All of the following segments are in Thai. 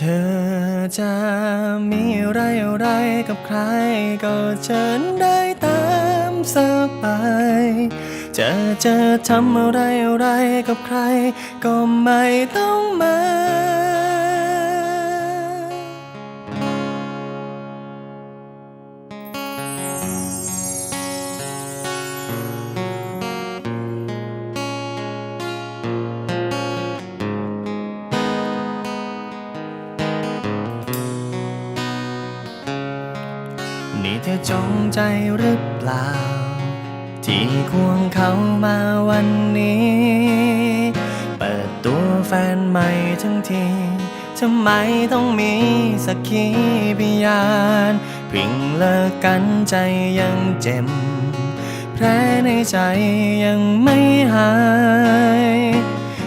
เธอจะมีอะไรอะไรกับใคร ก็เชิญได้ตามสบายจะจะทำอะไรอะไรกับใคร ก็ไม่ต้องมา นี่เธอจงใจหรือเปล่า ที่ควงเขามาวันนี้ เปิดตัวแฟนใหม่ทั้งทีทำไมต้องมีสักขีพยานพิงเลิกกันใจยังเจ็บแผลในใจยังไม่หาย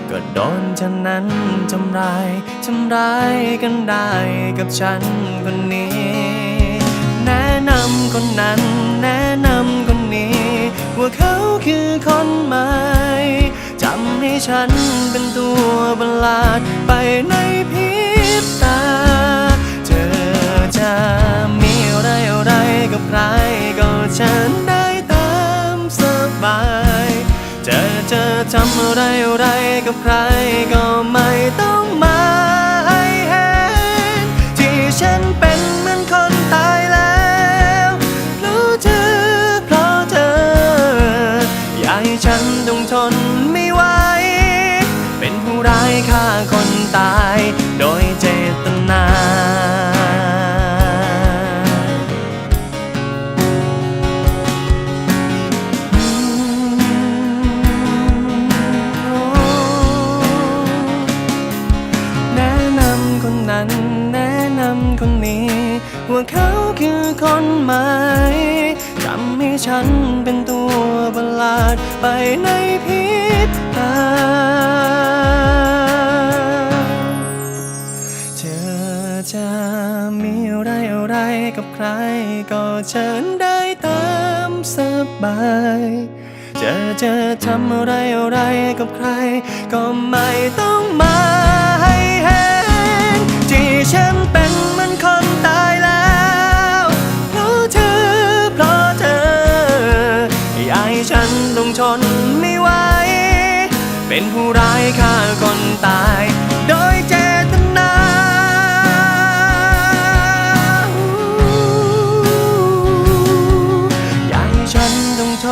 ก็โดนฉันนั้นทำร้ายทำร้ายกันได้กับฉันคนนี้ำคนนั้น แนะนำคนนี้ ว่าเขาคือคนใหม่จำให้ฉันเป็นตัวประหลาดไปในพริบตา เธอจะมีอะไรอะไรกับใครก็เชิญได้ตามสบายเจะจะทำอะไรอะไรกับใครก็ไม่ต้องมา คนตายโดยเจตนาแนะนำคนนั้นแนะนำคนนี้ ว่าเขาคือคนใหม่ทำให้ฉันเป็นตัวประหลาดไปในพริบตา จะมีอะไรอะไรกับใคร ก็เชิญได้ตามสบาย จะจะทำอะไรอะไรกับใคร ก็ไม่ต้องมาให้เห็นที่ฉันเป็นมือนคนตายแล้วเพราะเธอเพราะเธออยากให้ฉันต้องทนไม่ไหวเป็นผู้ร้ายฆ่าคน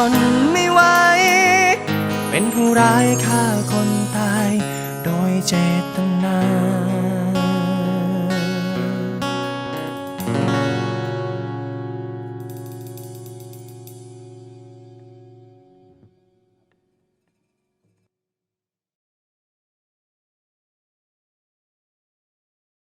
นไม่ไหว เป็นผู้ร้ายฆ่าคนตาย โดยเจตนา